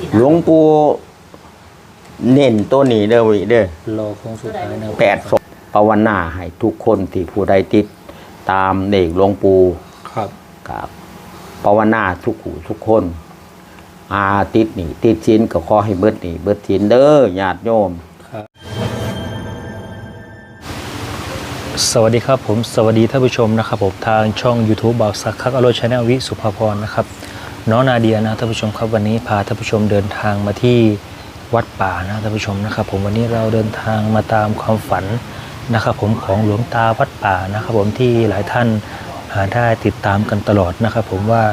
สิหลวงปู่เน้นตัวนี้เด้อวิเด้อรอโค้งสุดท้ายนะครับแปดศพภาวนาให้ทุกคนที่ผู้ใดติด ตามเด็กหลวงปู่ครับ กับภาวนาทุกหูทุกคน อาติดหนี่ติดชินก็ขอให้เบิดหนี่เบิดชินเด้อญาติโยมครับสวัสดีครับผม สวัสดีท่านผู้ชมนะครับผมทางช่อง YouTube บ่าวสักคักอโรชาแนลวิสุภาพรนะครับ น้องนาเดียนะท่านผู้ชมครับวันนี้พาท่านผู้ชมเดินทางมาที่วัดป่านะท่านผู้ชมนะครับ ผมวันนี้เราเดินทางมาตามความฝันนะครับ ผมของหลวงตาวัดป่านะครับ ผมที่หลายท่านาได้ติดตามกันตลอดนะครับ ผมว่า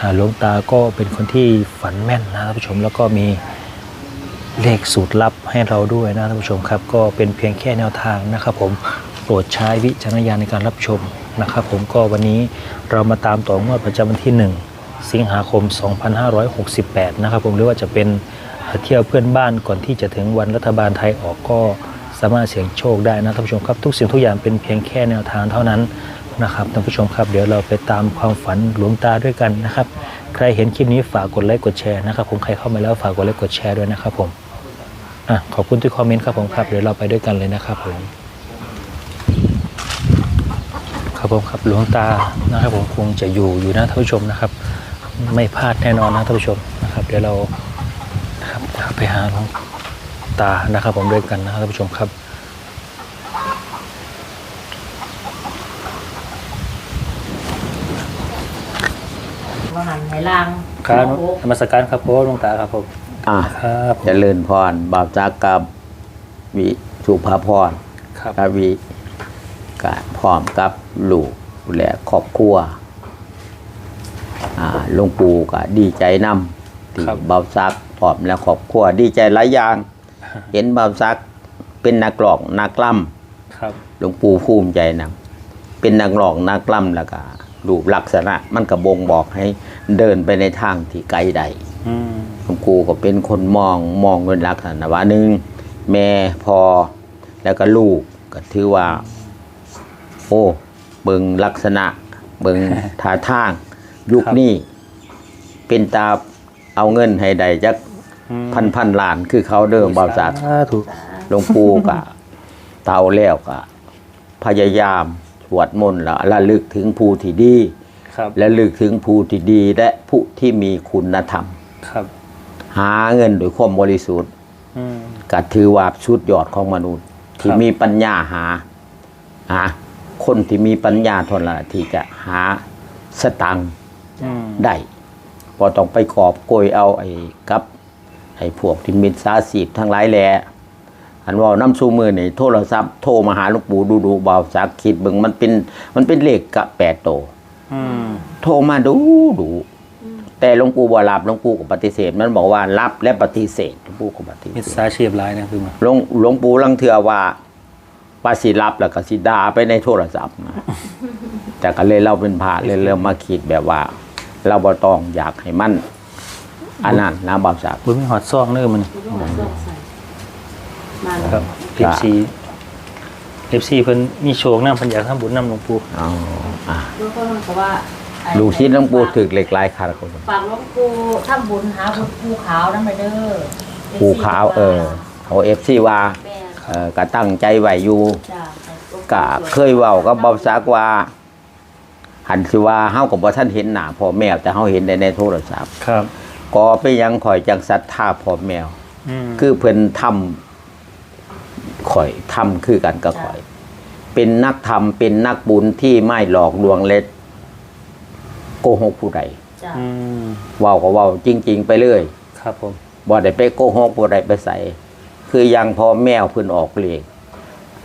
อ่าหลวงตาก็เป็นคนที่ฝันแม่นนะท่านผู้ชมแล้วก็มีเลขสูตรลับให้เราด้วยนะท่านผู้ชมครับ ก็เป็นเพียงแค่แนวทางนะครับ ผมโปรดใช้วิจารณญาณในการรับชมนะครับ ผมก็วันนี้เรามาตามต่องวดประจำวันที่ 1 สิงหาคม 2568 นะครับผมหรือว่าจะเป็นเที่ยวเพื่อนบ้านก่อนที่จะถึงวันรัฐบาลไทยออกก็สามารถเสี่ยงโชคได้นะท่านผู้ชมครับ ทุกสิ่งทุกอย่างเป็นเพียงแค่แนวทางเท่านั้นนะครับท่านผู้ชมครับเดี๋ยวเราไปตามความฝันหลวงตาด้วยกันนะครับ ใครเห็นคลิปนี้ฝากกดไลค์กดแชร์นะครับผมใครเข้ามาแล้วฝากกดไลค์กดแชร์ด้วยนะครับผมอะขอบคุณที่คอมเมนต์ครับผมครับเดี๋ยวเราไปด้วยกันเลยนะครับผมครับผมครับหลวงตานะครับผมคงจะอยู่อยู่นะท่านผู้ชมนะครับ ไม่พลาดแน่นอนนะท่านผู้ชมนะครับ เดี๋ยวเรานะครับเราไปหาหลวงตานะครับ ผมด้วยกันนะครับท่านผู้ชมครับว่าหันไหลางครับโอ้โหนมัสการครับผมหลวงตาครับผมอะครับผมเจริญพรบ่าวจักกับวิสุภาพรครับกับวิกะพร้อมกับลูกและครอบครัวอ่า หลวงปู่ก็ดีใจนำที่บ่าวซักพร้อมและครอบครัวดีใจหลายอย่าง เห็นบ่าวซักเป็นนักร้องนักล่ำครับหลวงปู่ภูมิใจนะเป็นนักร้องนักล่ำแล้วก็รูปลักษณะมันก็บ่งบอกให้เดินไปในทางที่ไกลใดอืมหลวงปู่ก็เป็นคนมองมองเป็นลักษณะว่าหนึ่งแม่พอแล้วก็ลูกก็ถือว่า โอ้เบิงลักษณะ เบิงท่าทาง ยุคนี้เป็นตาเอาเงินให้ใดจักอืมพันพันล้านคือเขาเดิมเบาสักสาธุหลวงปู่กะเตาแล้วกะ พยายามสวดมนต์แล้วระลึกถึงผู้ที่ดีครับและลึกถึงผู้ที่ดีและผู้ที่มีคุณธรรมครับ หาเงินโดยความบริสุทธิ์อืมก็ถือว่าชุดยอดของมนุษย์ ที่ครับมีปัญญาหาหาคนที่มีปัญญาเทนละที่จะหาสตังค์อืม ได้พอต้องไปกอบโกยเอาไอ้กับไอ้พวกที่มิตรสาสีบทั้งหลายแหล่อันว่าน้ำซูมือนี่โทรศัพท์โทรมาหาหลวงปู่ดูดูเบาสักคิดเบิ่งมันเป็น มันเป็นเลขกะแปดโตวอืมโทรมาดูดูแต่หลวงปู่บ่รับหลวงปู่ก็ปฏิเสธ มันบอกว่ารับและปฏิเสธหลวงปู่ก็ปฏิมิตรเสธสาชีพร้ายนะคือมันหลวงหลวงปู่ลังเทือว่าว่าสิรับแล้วก็สิดาไปในโทรศัพท์นะแต่ก็เลยเราเป็นพระเลยเริ่มมาคิดแบบว่า เราบ่ต้องอยากให้มันอันนั้นนะบ่าวสักบุญมีหอดซ่องเนื้อมันดูดูหัวโซกใส่มาแล้วครับ FC FC เพิ่นมีโชคนำเพิ่นอยากทำบุญนำหลวงปู่อ๋ออะแล้วก็มันก็ว่าไอ้ลูกชิ้นหลวงปู่ถึกเหล็กลายคาราโคนฝากหลวงปู่ทำบุญหาบุญภูขาวนั่นไปเด้อภูขาวเออเขาเอฟซีว่าแม่เออก็ตั้งใจไหวอยู่จ้ะกะเคยเว้ากับบ่าวสักว่า หันสิว่าเฮาก็บ่ทันเห็นหน้าพ่อแม่แต่เฮาเห็นได้ในโทรศัพท์ครับ ก็ไปยังข่อยจังศรัทธาพ่อแมวอืมคือเพิ่นทำข่อยทำคือกันกับข่อย เป็นนักธรรมเป็นนักบุญที่ไม่หลอกลวงเล็ดโกหกผู้ใดจ้ะอืมเว้าก็เว้าจริง ๆ ไปเรื่อยครับผมบ่ได้ไปโกหกบ่ได้ไปใส่ คือยังพอแมวเพิ่นออกเลข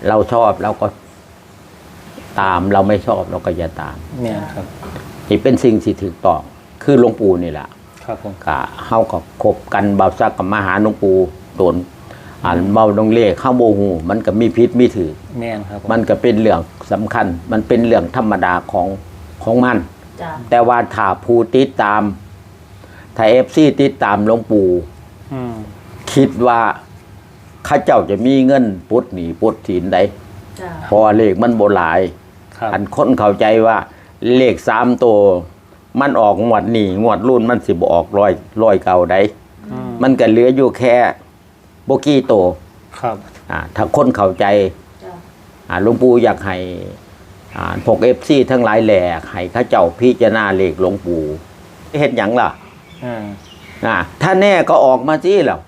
เราชอบเราก็ ตามเราไม่ชอบเราก็อย่าตามแม่นครับนี่เป็นสิ่งที่ถูกต้องคือหลวงปู่นี่แหละครับผมกะเฮากับคบกันเบาซักกับมาหาหลวงปู่โดนอ่านเบาดงเลขเข้าโมหูมันก็มีพิษมีถือแม่นครับผมันก็เป็นเรื่องสำคัญ มันเป็นเรื่องธรรมดาของของมันจ้ะแต่ว่าถ้าผู้ติดตามถ้าเอฟซีติดตามหลวงปู่อืมคิดว่าข้าเจ้าจะมีเงินปุดหนีปุดศีลใดจ้ะเพราะว่าเลขมันโบหลายครับ อันคนเข้าใจว่าเลขสามตัว มันออกงวดนี่งวดรุ่นมันสิบออกร้อยร้อยเก่าใดอืมมันก็เหลืออยู่แค่โบกี้โตวครับ อ่า ถ้าคนเข้าใจจ้ะอ่าหลวงปู่อยากให้อ่าพวกเอฟซีทั้งหลายแหล่ให้เข้าเจ้าพิจารณาเลขหลวงปู่เห็นหยังล่ะอ่าอ่าถ้าแน่ก็ออกมาสิแล้ว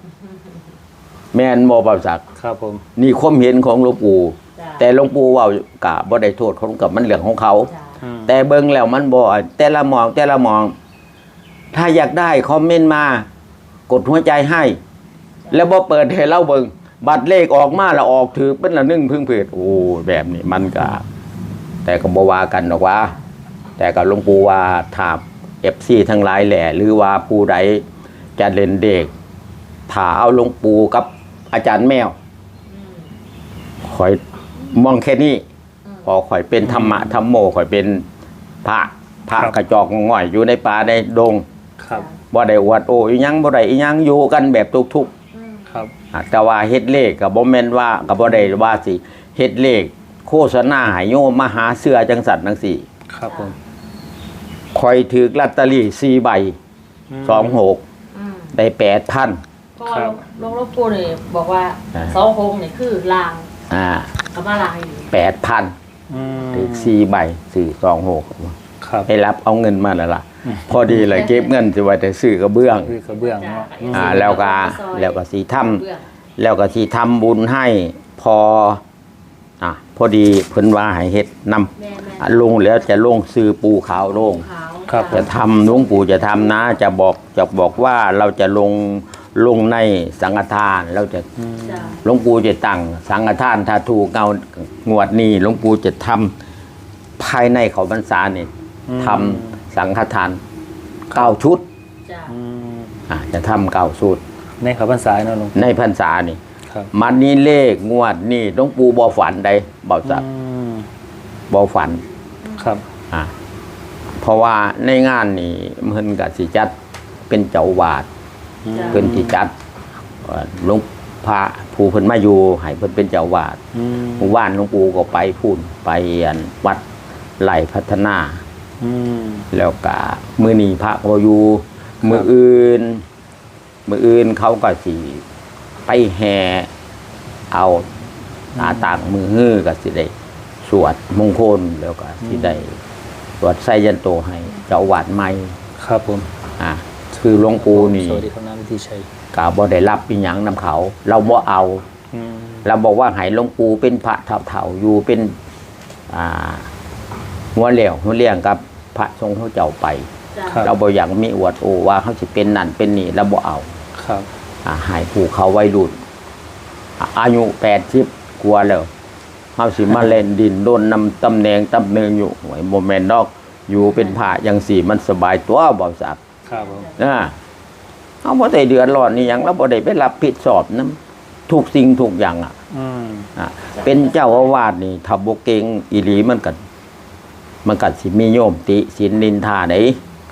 แม่นบ่บ่าวสักครับผม นี่ความเห็นของหลวงปู่จ้ะ แต่หลวงปู่เว่ากะบ่ได้โทษของกับมันเรื่องของเขาจ้ะอืมแต่เบิ่งแล้วมันบ่แต่ละมองแต่ละมอง ถ้าอยากได้คอมเมนต์มา กดหัวใจให้ แล้วบ่เปิดให้เราเบิ่งบัตรเลขออกมาแล้วออกถือเป็นละหนึ่งพึ่งเพิดโอ้แบบนี้มันก็แต่ก็บ่ว่ากันหรอกว่า แต่ก็หลวงปู่ว่าถาม FC ทั้งหลายแหละหรือว่าผู้ใดจะเล่นเด็กถ้าเอาหลวงปู่กับอาจารย์แมวอืมข่อย มองแค่นี้อืมพอข่อยเป็นธรรมะธรรมโมข่อยเป็นพระพระกระจอกง่อยอยู่ในป่าในดงครับบ่ได้อวดโอ้ยยังบ่ได้อีหยังอยู่กันแบบทุกอืมครับๆอะแต่ว่าเฮ็ดเลขก็บ่แม่นว่าก็บ่ได้ว่าสิเฮ็ดเลข โฆษณาให้โยมมาหาเสื้อจังสันจังซี่ครับผมข่อยถือลอตเตอรี่4ใบม26อืมได้8,000ก็ครับ หลวงหลวงปู่นี่บอกว่าอ่าสององค์นี่คือลาง อ่ากับมาลางอยู่8,000อืมถือ4ใบ4 26ครับได้รับเอาเงินมาแล้วล่ะอืมพอดีเลยเก็บเงินสิไว้แต่ซื้อกระเบื้องคือกระเบื้องเนาะอืมอ่า แล้วก็แล้วก็สีทำเบื้องแล้วก็ที่ทำบุญให้พออะพอดีเพิ่นว่าให้เฮ็ดนำแม่แม่อะลงแล้วจะลงซื้อปูขาวลงขาวครับจะทำหลวงปู่จะทำนะ จะบอกจะบอกว่าเราจะลง ลงในสังฆทานเราจะอืมจ้ะหลวงปู่จะตั้งสังฆทานถ้าถูกเอางวดนี้หลวงปู่จะทำภายในเขาพรรษาเนี่ยทำสังฆทานเก้าชุดจ้ะอืมอะจะทำเก้าชุด ในเขาพรรษาเนาะหลวงในพรรษานี่ครับมันนี่เลขงวดนี่หลวงปู่บ่ฝันใดบ่สักอืมบ่ฝัน ครับอะเพราะว่าในงานนี่เพิ่นก็สิจัดเป็นเจ้าวาดจ้ะ เพิ่นสิจัดเอ่อหลวงพระผู้เพิ่นมาอยู่ให้เพิ่นเป็นเจ้าวาดอืมหมู่บ้านหลวงปู่ก็ไปพูนไปอันวัดไหลพัฒนา อืม แล้วก็มื้อนี้พระก็อยู่มื้ออื่น มื้ออื่นเขาก็สิไปแห่เอาตาต่างมือฮื้อก็สิได้สวดมงคลแล้วก็สิได้สวดไสยันโตให้เจ้าอาวาดใหม่ครับผม อะ คือหลวงปู่นี่สวัสดีครับน้ำวิธีชัยก็บ่ได้รับอีหยังนํเขา เราบ่เอาอืมเราบอกว่าให้หลวงปู่เป็นพระเฒ่าๆอยู่เป็นอ่าหัวเหลวหัวเลี้ยงกับพระทรงเขาเจ้าไปจ้ะครับเราบ่อยากมีอวดโอว่าเขาสิเป็นนั่นเป็นนี่เราบ่เอาครับอ่าให้ผู้เขาวัยรุ่นอ่าอายุแปดสิบกว่าแล้วเขาสิมาเล่นดินโดนนำตำแหน่งตำแหน่งอยู่ไว้โมเมนต์ดอกอยู่เป็นพระอย่างสี่มันสบายตัวบ่สัก ครับผมนะเขาบ่ได้เดือดร้อนนี่หยังเราบ่ได้ไปรับผิดชอบนํทุกสิ่งทุกอย่างอะอืมอะเป็นเจ้าอาวาสนี่ถ้าบ่เก่งอีหลีมันก็มันก็สิมีโยมติสินนินทาได้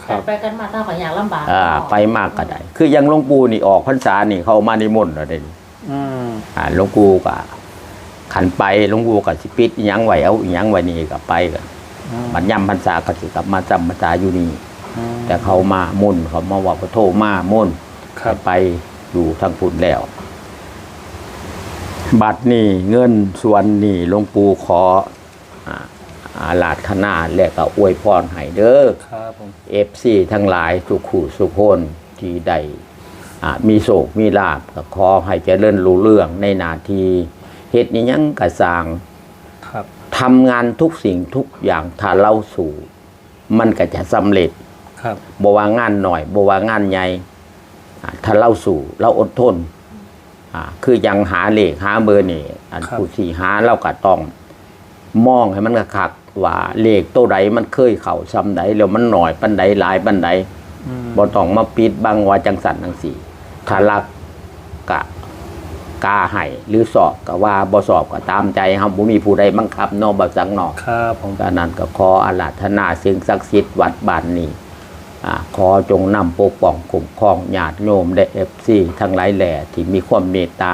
ครับ ไปกันมาถ้าขออยากลำบากอ่าไปมากก็ได้ คืออยังหลวงปู่นี่ออกพรรษานี่เขามานิมนต์แล้วเด้นี่อืมอ่าหลวงปู่ก็ขันไปหลวงปู่ก็สิปิดอิหยังไว้เอาอิหยังไว้นี่ก็ไปกันอืมบัดย่ำพรรษาก็สิกลับมาจำพรรษาอยู่นี่อืม แต่เขามามุ่นต์เขามาว่าพระโทมามุ่นต์ครับไปอยู่ทางพุ่นแล้ว บัตรนี่เงินส่วนนี่หลวงปู่ขออ่าอาลาธนาและก็อวยพรให้เด้อครับผมเอฟซีทั้งหลายทุกขู่สุขคนที่ได้อ่ามีโศกมีลาบก็ขอให้เจริญรู้เรื่องในหนาทีเหตุนี้ยังกระสร้างครับทำงานทุกสิ่งทุกอย่างถ้าเล่าสู่ มันก็จะสำเร็จครั บบว่างานหน่อยบว่างานใหญ่อ่าถ้าเล่าสู่เราอดทนอ่าคือยังหาเลขหาเบอร์นี่อันผู้สี่หาเราก็ต้อง มองให้มันคักๆว่าเลขตัวใดมันเคยเข่าซ้ำใดแล้วมันหน่อยปันใดหลายปันใดอืมบ่ต้องมาปิดบังว่าจังสันจังสี่ถ้ารักกะกาให้หรือสอบก็ว่าบ่สอบก็ตามใจเฮาบ่มีผู้ใดบังคับเนอกบ่สังนอกครับผมก็นั้นก็ขออาราธนาสิ่งศักดิ์สิทธิ์วัดบ้านนี้อ่า ขอจงนำปกป้องคุ้มครองญาติโยมและ FC ทั้งหลายแหล่ที่มีความเมตตา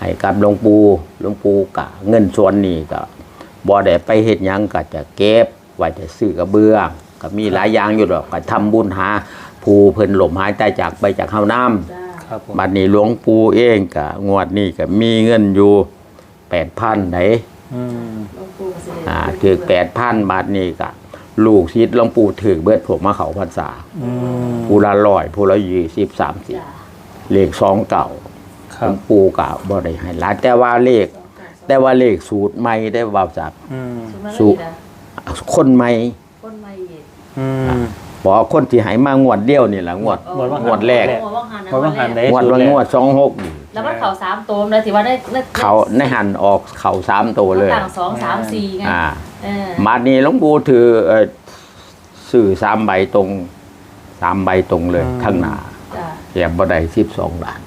ให้กับหลวงปู่หลวงปู่กะเงินส่วนนี้ก็บ่ได้ไปเฮ็ดหยังก็จะเก็บไว้จะซื้อกระเบื้องก็มีหลายอย่างอยู่ดอกก็ทำบุญหาผู้เพิ่นหลมหายตายจากไปจากเฮาน้ำจ้ะคครับผมบัดนี้หลวงปู่เองกะงวดนี้ก็มีเงินอยู่แปดพันไหนอืมหลวงปู่ก็สิได้อ่าถือแปดพันบาทนี้กะ ลูกศิษย์หลวงปู่ถือเบิดผมมาเขาพรรษาอืมผู้ละร้อยผู้ละยี่สิบสามสิบจ้ะเลขสองเก่าคหลรับวงปู่กะบ่ได้ให้หลายแต่ว่าเลข แต่ว่าเลขสูตรใหม่ได้ว่าจากอืมสุสุมาลีนะคนใหม่คนใหม่อีกอืมบอกว่าคนที่ใหายมางวดเดียวนี่แหละงวดงวดว่างวดแรกงวดว่างหันนะงวดว่างหันได้งวดวันงวดสองหกแล้วมันเข่าสามตัวเลยถือว่าได้ได้เขาในหันออกเข่าสามตัวเลยต่างสองสามสี่ไงอ่าเออ มาดนี้หลวงปู่ถือเอ่อสื่อสามใบตรงสามใบตรงเลยอืมข้างหน้าจ้ะแอบบ่ได้สิบสองล้าน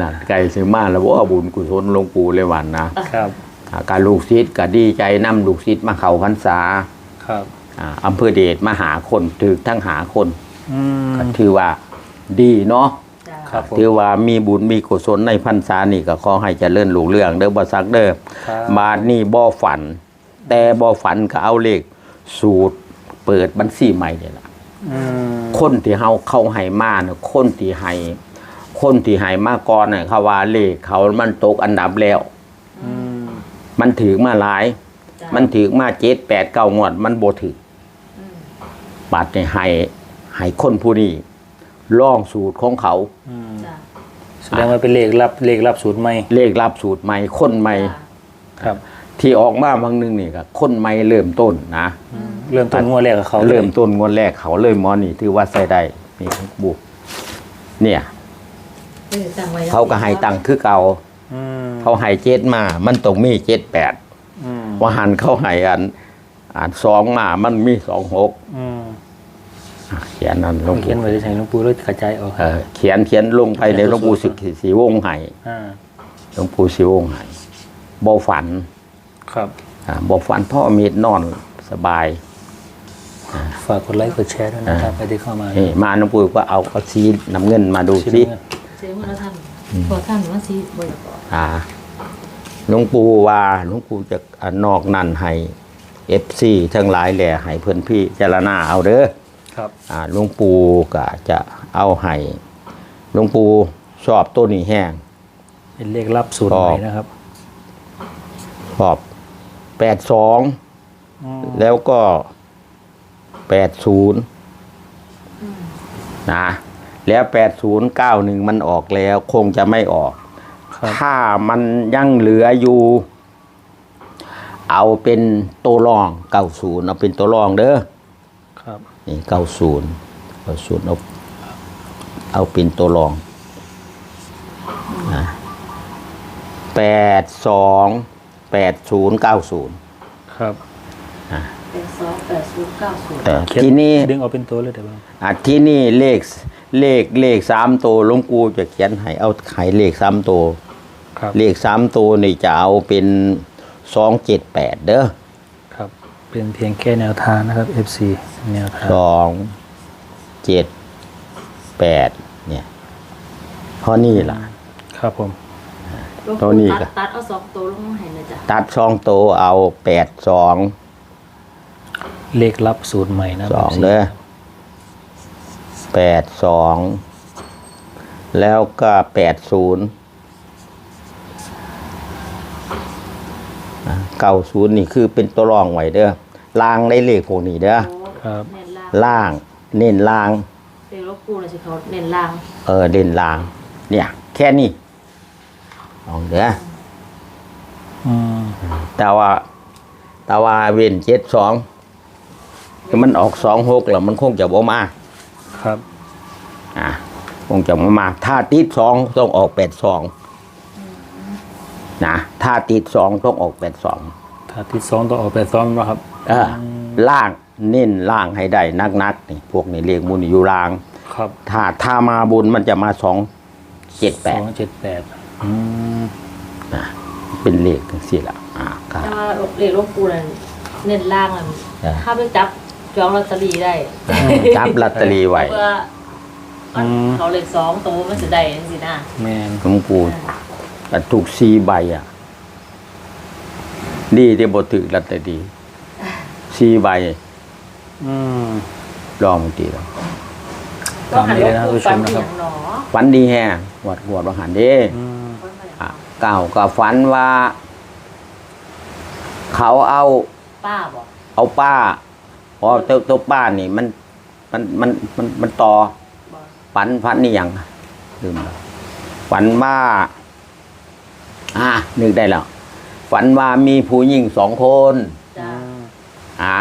นั่นไกลสิมาแล้วว่าบุญกุศลหลวงปู่เลยวันนะครับอาการลูกศิษย์ก็ดีใจนํลูกศิษย์มาเข้าพรรษาครับอ่าอำเภอเดชมาหาคนถือทั้งหาคนอืมก็ถือว่าดีเนาะจ้ะ ครับผมถือว่ามีบุญมีกุศลในพรรษานี่ก็ขอให้เจริญหลูกเรื่องเด้อบ่ซักเด้อครับบาทนี่บ่ฝัน แต่บ่ฝันก็เอาเลขสูตรเปิดบัญชีใหม่นี่ล่ะ อืมคนที่เฮาเข้าให้มาเนี่ยคนที่ให้คนที่ให้มาก่อนเนี่ยเขาว่าเลขเขามันตกอันดับแล้ว อืมมันถือมาหลาย จ้ะมันถือมาเจ็ดแปดเก้างวด มันบ่ถืออืมบาทนี่ให้ให้คนผู้นี้ ลองสูตรของเขาอืมจ้ะแสดงว่าเป็นเลขลับเลขลับสูตรใหม่เลขรับสูตรใหม่คนใหม่จ้ะครับ ที่ออกมาบางหนึงนี่ก็คนใหม่เริ่มต้นนะเริ่มต้นงวดแรกกับเขาลยเริ่มต้นงวดแรกเขาเลยหมอนี่ถือว่าใส่ได้นี่ของบุกเนี่ย เออตั้งไว้เขาก็ให้ตังค์คือเก่า อืมเขาให้เจ็ดมา มันต้องมีเจ็ดแปดอืมว่าหันเขาให้อันอ่านสองมา มันมีสองหกอืม เขียนนั่นลงเขียนไว้ใช้หลวงปู่แล้วกระจายออกเออเขียนเขียนลงไปในหลวงปู่สิสีวงไห้อ่าหลวงปู่สีวงไห้บ่ฝัน ครับอ่าบ่ฝันพ่อมีดนอนสบายฝากกดไลค์กดแชร์ด้วยนะครับไปที่เข้ามานี่มาหลวงปู่ก็เอาเอาซีน้ำเงินมาดูชื่อสิเรื่องเสียงมันแล้วท่านพอท่านว่าสิบ่อยากบอกอ่าหลวงปู่ว่าหลวงปู่จะอ่านอกนั่นให้เอฟซีทั้งหลายแหล่ให้เพื่อนพี่เจารณาเอาเด้อ ครับอ่าหลวงปู่ก็จะเอาให้หลวงปู่ชอบตัวนี้แห้ง เป็นเลขลับสูตรใหม่นะครับชอบแปดสองอืมแล้วก็แปดศูนย์นะแล้วแปดศูนย์เก้าหนึ่งมันออกแล้ว คงจะไม่ออกครับถ้ามันยังเหลืออยู่ เอาเป็นตัวรองเก้าศูนย์เอาเป็นตัวรองเด้อครับนี่ เก้าศูนย์เก้าศูนย์เอาเอาเป็นตัวรองนะแปดสองแปดศูนย์เก้าศูนย์ครับเป็นสองแปดศูนย์เก้าศูนย์แต่เขียที่นี่ดึงเอาเป็นตัวเลยเดี๋ยวบ้างอะที่นี่เลขเลขเลขสามตัวหลวงปู่จะเขียนให้เอาไขเลขสามตัวครับเลขสามตัวนี่จะเอาเป็นสองเจ็ดแปดเด้อครับ เป็นเพียงแค่แนวทางนะครับ FC แนวทางสองเจ็ดแปดเนี่ยเพราะนี่ล่ะ ครับผมตัวนี้ก็ตัดตัดเอาสองตัวลงมาให้นะจ๊ะตัดสองตัวเอาแปดสองเลขลับสูตรใหม่นะสอง FC เด้อแปดสองแล้วก็แปดศูนย์ เก้าศูนย์นี่คือเป็นตัวรองไว้เด้อล่างได้เลขพวกนี้เด้อโอ้ครับเน้นล่างล่างเน้นล่าง เด็กลบกูเลยสิเขาเน้นล่างเออเด่นล่าง เนี่ย แค่นี้ลองเด้ออืมแต่ว่าแต่ว่าเว้นเจ็ดสองมันออกสองหกแล้วมันคงจะบ่มาครับ อะคงจะบ่มา ถ้าติดสองต้องออกแปดสอง นะถ้าติดสองต้องออกแปดสองถ้าที่สองต้องออกไปซ้อมนะครับเออล่างเน้นล่างให้ได้นักๆนี่พวกนี้เรียกมุนอยู่ล่าง ครับ ถ้าถ้ามาบนมันจะมาสองเจ็ดแปสดองเจ็ดแปดอืมนะเป็นเลขสิละอ่าครับแต่ว่าเด็กลบกูน่ะเน้นล่างอะเออถ้าไปจับจองลอตเตอรี่ได้ จับลอตเตอรี่ไว้เพื่อมันเขาเลขสองตัวมันจะได้จังสินะแมนหลวงปู่ แต่ถูกสี่ใบอะ ดีที่บถือลอตเตอรี่สี่ใบอืมลองทีแล้วตามนี้เลยนะท่านผู้ชมนะครับหนอฝันดีแฮงหวดหวดว่าหันเด้อืมอะเก่าก็ฝันว่า เขาเอาป้าบอกเอาป้าเพราะตัวตัวป้านี่มันมันมันมันมันต่อบอกฝันฝันนี่ยังลืมแล้วฝันว่า อ่านึกได้แล้ว ฝันว่ามีผู้หญิงสองคน จ้าอ่า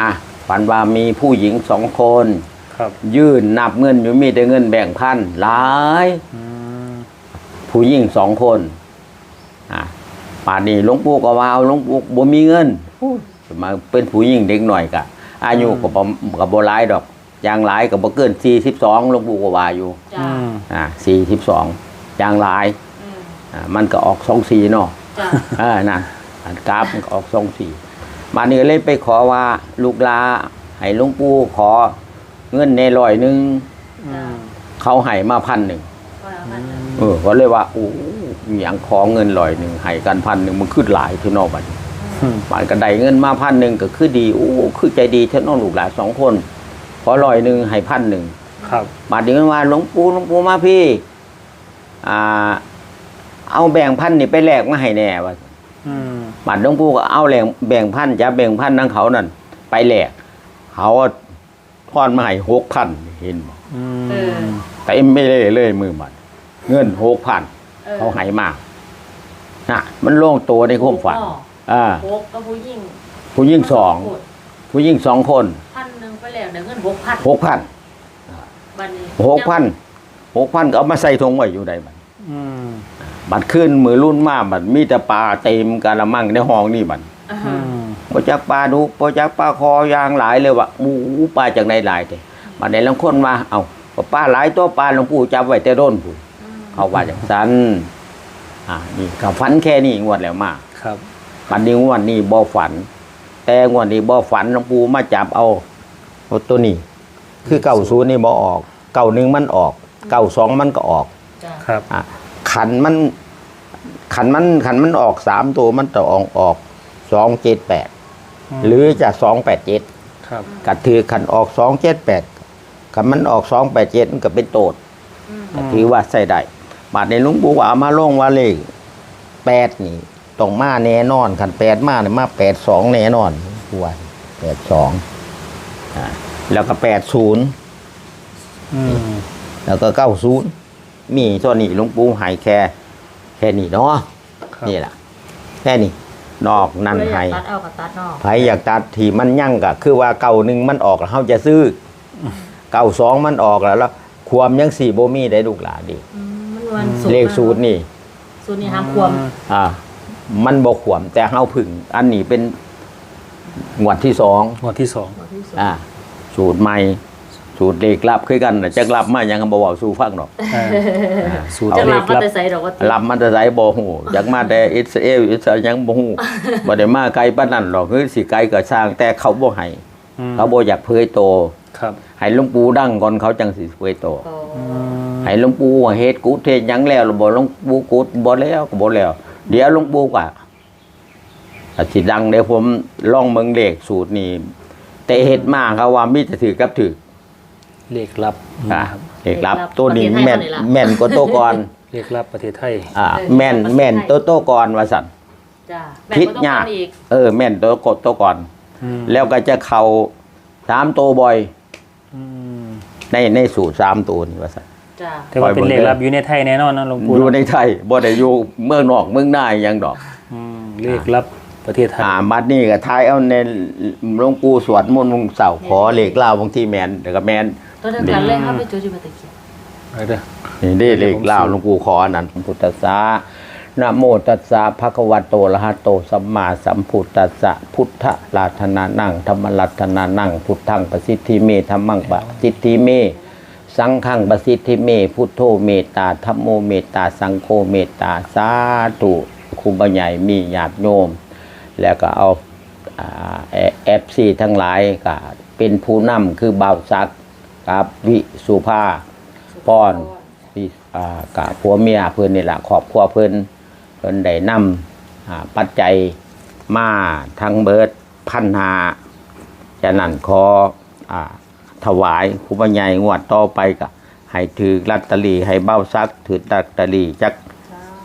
ฝันว่ามีผู้หญิงสองคน ครับยื่นนับเงินอยู่มีแต่เงินแบ่งพันหลาย อืมผู้หญิงสองคน อ่าป่านนี้หลวงปู่ก็ว่าเอาหลวงปู่บ่มีเงินมาเป็นผู้หญิงเด็กหน่อยกะ อายุก็บ่ก็บ่หลายดอกอย่างหลายก็บ่เกิน42หลวงปู่ก็ว่าอยู่ จ้า อืม อ่า42อย่างหลายอื มอ่ามันก็ออก24เนาะจ้าเออนะอันกราฟมันก็ออกทรงสี่มานี่ก็เลยไปขอว่าลูกลาให้หลุงปู่ขอเงินในร้อยหนึ่งอืมเขาให้มาพันหนึ่งก็แล้วกันเออก็เลยว่าโอ้อหย่างขอเงินร้อยหนึ่งให้กันพันหนึ่งมันขึ้นหลายที่นอกบัดนี้อืมบานก็ได้เงินมาพันหนึ่งก็คือดีโอ้คือใจดีฉันน้องลูกหลานสองคน ขอร้อยหนึ่งให้พันหนึ่งครับบาดนี้มันว่าหลวงปู่หลวงปู่มาพี่ อ่า เอาแบ่งพันนี่ไปแลกมาให้แน่ว่าอืมบัตรหลวงปู่ก็เอาแหล่งแบ่งพันจะแบ่งพันทั้งเขานั่นไปแหลกเขาทอนมาให้หกพันเห็นบ่อืเออมแต่ไม่เลยเลยมือบัตรเงินหกพันออเขาให้มาน่ะมันโล่งตัวในความฝันอ๋ออ่าโหกกับผู้หญิงผู้ยิ่งสองผู้ยิ่งสองคนพันหนึ่งไปแล้วเดี๋ยวเงินหกพันหกพันบัดนี้หกพันหกพันก็เอามาใส่ถุงไว้อยู่ใดบัตรอืม บัตรขึ้นมือรุ่นมาบัตรมีแต่ปลาเต็มกะละมังในห้องนี่บัตรอ่าอืฮะมปจักปลาดุกปจักปลาคอยางหลายเลยว่ะหมูปลาจากไหนหลายแต่บัดนี้ลังคนมาเอาก็ปลาหลายตัวปลาหลวงปู่จับไว้แต่ต้นผู้อืมเขาว่าอย่างนั้นอ่านี่กับฝันแค่นี้งวดแล้วมาครับ บัดนี้งวดนี้บ่ฝัน แต่งวดนี้บ่ฝันหลวงปู่มาจับเอาเอาตัวนี้ คือเก่าศูนย์นี่บ่ออกเก่าหนึ่งมันออกเก่าสองมันก็ออกจ้าครับอะ ขันมัน ขันมันขันมันออกสามตัวมันจะออกออกสองเจ็ดแปดหรือจะสองแปดเจ็ดครับกัถือขันออกสองเจ็ดแปดขันมันออกสองแปดเจ็ดมันก็เป็นโตดอืมก็ถือว่าใส่ได้บาดในหลุงปู่ว่าเอามาลงว่าเลขแปดนี่ต้องมาแน่นอนขันแปดมาเนี่ยมาแปดสองแน่นอนผู้ว่าแปดสองอ่าแล้วก็แปดศูนย์อืมแล้วก็เก้าศูนย์ มีตัวนี้หลุงปู่ใหายแค่แค่นี้เนาะครับนี่แหละแค่นี้นอกนั่นเลยอยาให้กตัดเอากับตัดนอกไผอยากตัดที่มันยั่งก็คือว่าเก่าหนึ่งมันออกแล้วเขาจะซื้อเก่าสองมันออกแล้วแล้วความยังสี่โบมีได้ลูกหลานดีอืมมันวันเลขสูตรนี่สูตรนี่ห้ามควมอ่า มันบกขวม แต่เฮาพึ่ง อันนี้เป็นงวดที่สองหมวดที่สองวันที่สองอ่า สูตรใหม่ สูตรเลขลับคือกันน่ะจักลับมายังบ่เว้าสู่ฟังดอกอ่าสูตรจะเลหลับขมาลับแต่ใส่ดอกว่าลับมาแต่ไสบ่ฮู้อยากมาแต่อิสราเอลอิสราเอลยังบ่ฮู้บ่ได้มาไกลปานนั้นหรอกคือสิไกลก็สร้างแต่เขาบ่ให้อืมเขาบ่อยากเผยโตครับให้หลวงปู่ดังก่อนเขาจังสิเผยโตโอ้อืมให้หลวงปู่ว่าเฮ็ดกูเทศหยังแล้วหรือบ่หลวงปู่กูบ่แล้วก็บ่แล้ว เดี๋ยวหลวงปู่ก็อาจสิดังเดี๋ยวผมลองเมืองเลขสูตรนี้แต่เฮ็ดมาเขาว่ามีแต่ถือกับถือ เลขลับอะเลขลับตัวนี้แม่นแม่นกว่าตัวก่อนเลขลับประเทศไทยอ่าแม่นแม่นตัวตัวก่อนว่าซั่นจ้าคิดแบ่งยากบ่ต้องทำอีกเออ แม่นตัวกดตัวก่อนอืมแล้วก็จะเข้าสามตัวบ่อยอืมในในสูตรสามตัวนี่ว่าซั่นจ้าแต่ว่าเป็นเลขลับอยู่ในไทยแน่นอนนะหลวงปู่อยู่ในไทยบ่ได้อยู่เมืองนอกเมืองหน้าหยังดอกอืมเลขลับประเทศไทยอ่าบัดนี้ก็ทายเอาในหลวงปู่สวดมนต์วงเสาร์ขอเลขเล่าบางทีแมนแต่ก็แมน ตัวเดียวกันเลยครับไปโจจิบัตะเกียบเอาเด้อ นี่ได้เลขเล่าหลวงปู่ขออันนั้น พุทธสานะโมตัสสะภะคะวะโตอะระหะโตสัมมาสัมพุทธัสสะพุทธลาธนานั่งธรรมลัตนานั่ง พุทธังประสิทธิเมธรรมังปะสิทธิเม สังฆังประสิทธิเม พุทโธเมตตาธัมโมเมตตาสังโฆเมตตาสาธุครูบาใหญ่มีญาติโยมแล้วก็เอาเอฟซีทั้งหลายก็เป็นผู้นำคือบ่าวซัก กับวิสุภาพรที่อ่ากับผัวเมียเพื่อนนี่แหละครอบครัวเพื่อนเพื่อนได้นำอ่าปัจจัยมาทั้งเบิดพันหาฉะนั้นขออาถวายครูบาใหญ่งวดต่อไปก็ให้ถือลอตเตอรี่ให้เบ้าซักถือลอตเตอรี่จัก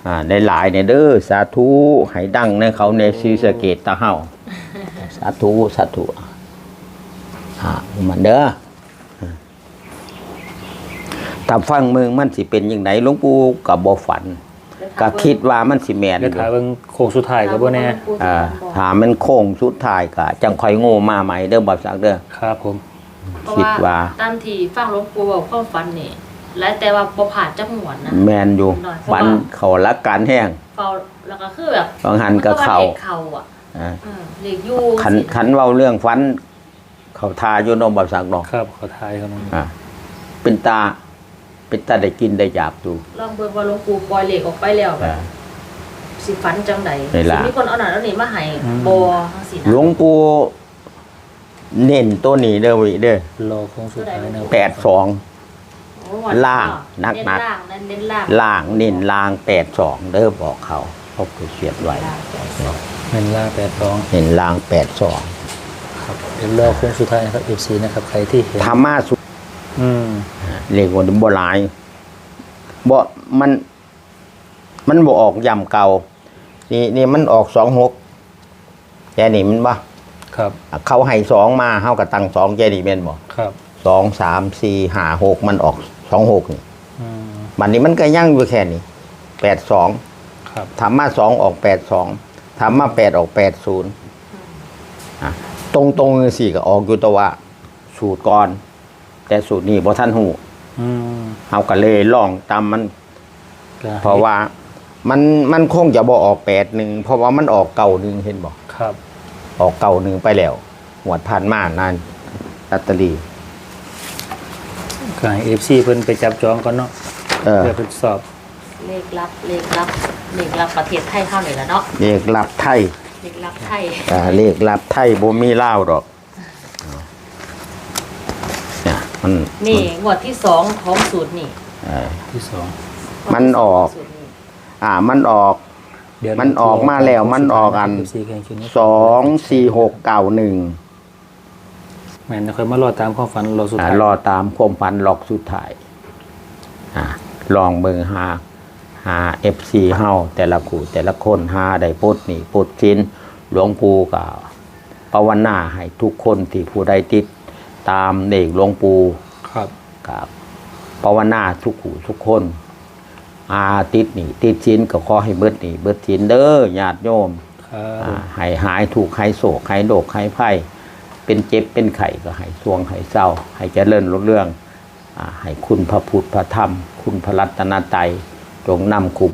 อ่าในหลายเนี่ยเด้อสาธุให้ดังในเขาในซีสะเกตตะเฮาสาธุสาธุอ่ามันเด้อ ถ้าฟังมึงมันสิเป็นยังไงหลวงปู่กับบ่ฝันก็คิดว่ามันสิแม่นอเดี๋ยวยู่ถ่ายเบิ่งโค้งสุดท้ายก็บ่แน่อ่าถามมันโค้งสุดท้ายก็จังค่อยโง่มาใหม่เด้อบ่ซักเด้อครับผมเพราะคิดว่าตามที่ฟังหลวงปู่บอกความฝันนี่แล้วแต่ว่าบ่ผ่านจักหมวนนะแมนอยู่หน่อยเพราะว่าฝันเขารักการแห้งเฝ้าแล้วก็คือแบบบางหันก็เข้ามันก็ว่ลขเข้าอะอ่าอืมเลขอยู่ขันสิขันเว้าเรื่องฝันเขาทาอยู่นมบ่ซักดอกครับขอถ่ายครับผมอ่าเป็นตา เป็นตาได้กินได้อยากดูลองเบิ่งว่าหลวงปู่ปล่อยเลขออกไปแล้วแบบอ่าสิฝันจังไดนี่ล่ะสิมีคนเอาหนันเอานี่มาให้บ่จังซี่นะหลวงปู่เน้นตัวนี้เด้อวิเด้อรอโค้งสุดท้ายนะแปดสอง โอ้วันล่างนักเน้นนักล่างนั่นเน้นล่างล่างเน้นล่างแปดสองเด้อบอกเขาเขาคือเขียนไว้ล่างแปดสองเงินล่าแปดสองเห็นล่างแปดสองครับเดี๋ยวรอโค้งสุดท้ายนะครับ FC นะครับใครที่เห็นธรรมะสุอืม เรียกว่าบ่หลายบ่มัน มันบ่ออกย่ำเก่า นี่นี่มันออกสองหกแกนี่มันบ่ครับ เขาให้สองมาเฮากับตังสองแกนี่แม่นบ่ครับสองสามสี่ห้าหกมันออกสองหกนี่อืมบัดนี้มันก็ยั่งอยู่แค่นี้แปดสองครับถามมาสองออกแปดสองถามมาแปดออกแปดศูนย์ตรงตรงๆสี่ก็ออกอยู่แตัวว่าสูตรก่อน แต่สูตรนี้บ่ท่านหูอืมเฮาก็เลยลองตามมัน ก็เพราะว่ามันมันคงจะบ่ออกแปดหนึ่งเพราะว่ามันออกเก่าหนึ่งเห็นบ่ครับออกเก่าหนึ่งไปแล้วหวดผ่านมานั่นลอตเตอรี่ก็ให้ FC เพิ่นไปจับจองก่อนเนาะเออเพื่อทดสอบเลขลับเลขลับเลขลับประเทศไทยเท่านี้แหละเนาะเลขลับไทยเลขลับไทย อ่าเลขลับไทยบ่มีเล่าวดอกเนี่ย มันนี่งวดที่สองของสูตรนี่เออ ที่สองมันออก สูตรนี่อ่า มันออกเดี๋ยวมันออกมาแล้วมันออกอัน FC แข่งชุดนี้สองสี่หกเก้าหนึ่งแม่นค่อยมารอตามความฝันรอสุดอ่าท้ายรอตามความฝันหลอกสุดท้ายอ่าลองเบิ่งหาหาเอฟซีเฮาแต่ละคู่แต่ละคนหาได้ปลดหนี่ปลดชินหลวงปู่ก็ภาวนาให้ทุกคนที่ผู้ใดติด ตามเด็กหลวงปู่ครับกับภาวนาทุกขู่ทุกคน อาติดหนี่ติดชินก็ขอให้เบิดหนี่เบิดชินเด้อญาติโยมครับอ่าให้หายถูกข์ให้โศกให้โรคให้ไพ่เป็นเจ็บเป็นไข้ก็ให้สวงให้เศร้าให้เจริญรุ่งเรื่องอ่าให้คุณพระพุทธพระธรรม คุณพระรัตนตรัยจงนำคุม